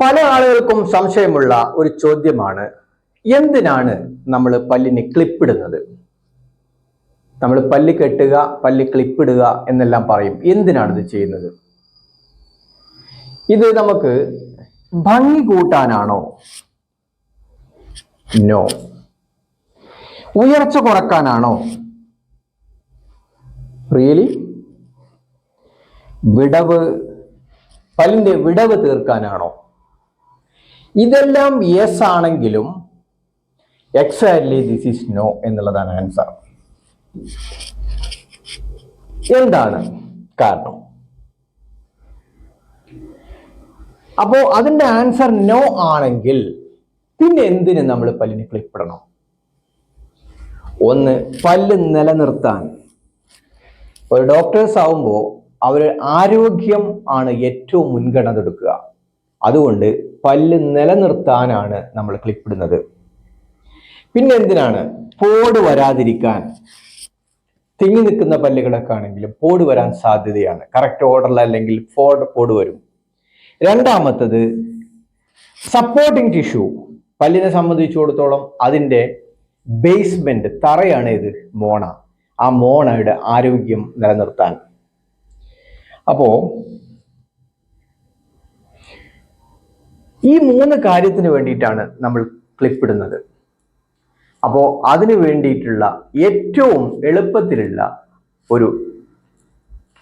പല ആളുകൾക്കും സംശയമുള്ള ഒരു ചോദ്യമാണ് എന്തിനാണ് നമ്മൾ പല്ലിന് ക്ലിപ്പിടുന്നത് നമ്മൾ പല്ല് കെട്ടുക പല്ല് ക്ലിപ്പിടുക എന്നെല്ലാം പറയും. എന്തിനാണിത് ചെയ്യുന്നത്? ഇത് നമുക്ക് ഭംഗി കൂട്ടാനാണോ? നോ ഉയർച്ച കുറക്കാനാണോ? റിയലി വിടവ് പല്ലിന്റെ വിടവ് തീർക്കാനാണോ? ഇതെല്ലാം യെസ് ആണെങ്കിലും എക്സാക്ട്ലി ദിസ് ഈസ് നോ എന്നുള്ളതാണ് ആൻസർ എന്താണ് കാരണം? അപ്പോ അതിന്റെ ആൻസർ നോ ആണെങ്കിൽ പിന്നെ എന്തിന് നമ്മൾ പല്ലിന് ക്ലിപ്പിടണം ഒന്ന് പല്ല് നിലനിർത്താൻ. ഒരു ഡോക്ടേഴ്സ് ആവുമ്പോൾ അവർ ആരോഗ്യം ആണ് ഏറ്റവും മുൻഗണന കൊടുക്കുക. അതുകൊണ്ട് പല്ല് നിലനിർത്താനാണ് നമ്മൾ ക്ലിപ്പിടുന്നത് പിന്നെ എന്തിനാണ്? പോട് വരാതിരിക്കാൻ. തിങ്ങി നിൽക്കുന്ന പല്ലുകളൊക്കെ ആണെങ്കിലും പോട് വരാൻ സാധ്യതയാണ്. കറക്റ്റ് ഓർഡറിൽ അല്ലെങ്കിൽ ഫോഡ് പോട് വരും. രണ്ടാമത്തത് സപ്പോർട്ടിംഗ് ടിഷ്യൂ പല്ലിനെ സംബന്ധിച്ചിടത്തോളം അതിന്റെ ബേസ്മെന്റ് തറയാണ് ഇത് മോണ. ആ മോണയുടെ ആരോഗ്യം നിലനിർത്താൻ. അപ്പോ ഈ മൂന്ന് കാര്യത്തിന് വേണ്ടിയിട്ടാണ് നമ്മൾ ക്ലിപ്പ് ഇടുന്നത്. അപ്പോൾ അതിന് വേണ്ടിയിട്ടുള്ള ഏറ്റവും എളുപ്പത്തിലുള്ള ഒരു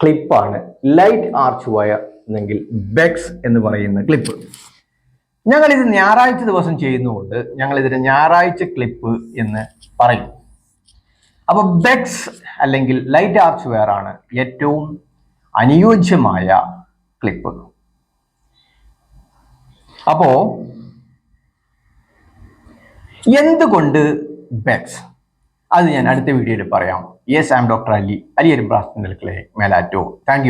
ക്ലിപ്പാണ് ലൈറ്റ് ആർച്ച് വയർ എന്നെങ്കിൽ ബെക്സ് എന്ന് പറയുന്ന ക്ലിപ്പ് ഞങ്ങൾ ഇത് ഞായറാഴ്ച ദിവസം ചെയ്യുന്നതുകൊണ്ട് ഞങ്ങൾ ഇതിന് ഞായറാഴ്ച ക്ലിപ്പ് എന്ന് പറയും. അപ്പൊ ബെക്സ് അല്ലെങ്കിൽ ലൈറ്റ് ആർച്ച് വെയർ ആണ് ഏറ്റവും അനുയോജ്യമായ ക്ലിപ്പ് അപ്പോ എന്തുകൊണ്ട് ബെക്സ്? അത് ഞാൻ അടുത്ത വീഡിയോയിൽ പറയാം. Yes I am doctor Ali അലിയരും പ്രാസ്തനൽക്കളെ മേലാറ്റോ. താങ്ക്